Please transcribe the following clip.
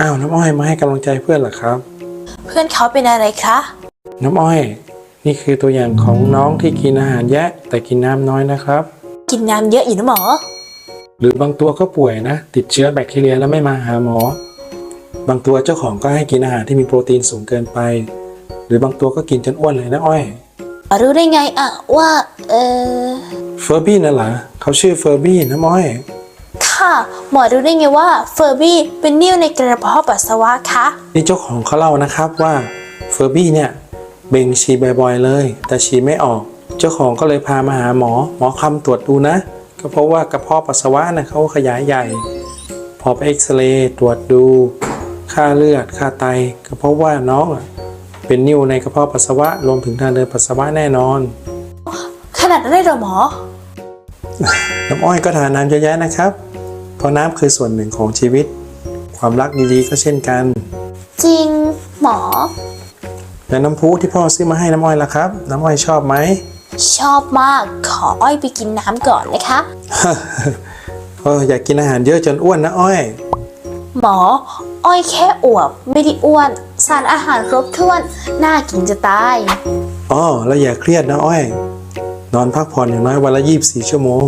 อ้าวน้ำอ้อยมาให้กำลังใจเพื่อนเหรอครับ เพื่อนเขาเป็นอะไรคะ น้ำอ้อย นี่คือตัวอย่างของน้องที่กินอาหารแยะ แต่กินน้ำน้อยนะครับ กินน้ำเยอะอยู่นะหมอ หรือบางตัวก็ป่วยนะ ติดเชื้อแบคทีเรียแล้วไม่มาหาหมอ บางตัวเจ้าของก็ให้กินอาหารที่มีโปรตีนสูงเกินไป หรือบางตัวก็กินจนอ้วนเลยนะอ้อย รู้ได้ไงอะว่า เออเฟอร์บี้น่ะเหรอเขาชื่อเฟอร์บี้น้ำอ้อย ค่ะ หมอรู้ได้ไงว่าเฟอร์บี้เป็นนิ่วในกระเพาะปัสสาวะคะนี่เจ้าของเขาเล่านะครับว่าเฟอร์บี้เนี่ยเบ่งฉี่บ่อยๆเลย แต่ฉี่ไม่ออก เจ้าของก็เลยพามาหาหมอ หมอคำตรวจดูนะ ก็เพราะว่ากระเพาะปัสสาวะนะเขาขยายใหญ่ พอไปเอ็กซเรย์ตรวจดู ค่าเลือดค่าไต ก็เพราะว่าน้องอะเป็นนิ่วในกระเพาะปัสสาวะรวมถึงทางเดินปัสสาวะแน่นอน ขนาดนั้นเลยเหรอหมอ น้ำอ้อยก็ทานน้ำเยอะแยะนะครับ เพราะน้ำคือส่วนหนึ่งของชีวิต ความรักดีๆก็เช่นกัน จริงหมอ แล้วน้ำพุที่พ่อซื้อมาให้น้ำอ้อยล่ะครับ น้ำอ้อยชอบไหม ชอบมากขออ้อยไปกินน้ำก่อนนะคะ เอออยากกินอาหารเยอะจนอ้วนนะอ้อย หมอ อ้อยแค่อวบไม่ได้อ้วน สารอาหารครบถ้วน น่ากินจะตาย อ๋อแล้วอย่าเครียดนะอ้อย นอนพักผ่อนอย่างน้อยวันละ 24 ชั่วโมง